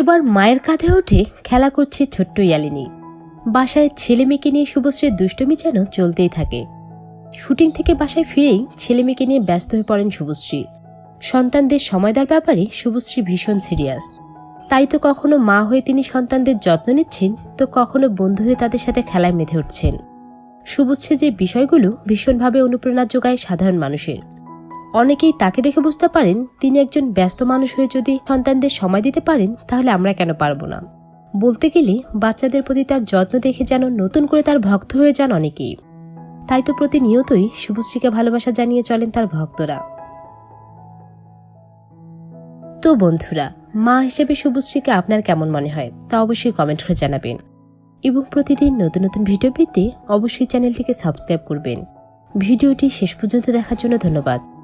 এবার মায়ের কাঁধে উঠে খেলা করছে ছোট্ট ইয়ালিনী। বাসায় ছেলে মেয়েকে নিয়ে শুভশ্রীর দুষ্টমি যেন চলতেই থাকে। শুটিং থেকে বাসায় ফিরেই ছেলে মেয়েকে নিয়ে ব্যস্ত হয়ে পড়েন শুভশ্রী। সন্তানদের সময় দেওয়ার ব্যাপারে শুভশ্রী ভীষণ সিরিয়াস। তাই তো কখনো মা হয়ে তিনি সন্তানদের যত্ন নিচ্ছেন, তো কখনো বন্ধু হয়ে তাদের সাথে খেলায় মেধে উঠছেন। শুভশ্রী যে বিষয়গুলো ভীষণভাবে অনুপ্রেরণা যোগায় সাধারণ মানুষের। অনেকেই তাকে দেখে বুঝতে পারেন তিনি একজন ব্যস্ত মানুষ হয়ে যদি সন্তানদের সময় দিতে পারেন, তাহলে আমরা কেন পারব না? বলতে গেলে বাচ্চাদের প্রতি তার যত্ন দেখে যেন নতুন করে তার ভক্ত হয়ে যান অনেকেই। তাই তো প্রতিনিয়তই শুভশ্রীকে ভালোবাসা জানিয়ে চলেন তার ভক্তরা। তো বন্ধুরা, মা হিসেবে শুভশ্রীকে আপনার কেমন মনে হয়? তা অবশ্যই কমেন্ট করে জানাবেন। এবং প্রতিদিন নতুন নতুন ভিডিও পেতে অবশ্যই চ্যানেলটিকে সাবস্ক্রাইব করবেন। ভিডিওটি শেষ পর্যন্ত দেখার জন্য ধন্যবাদ।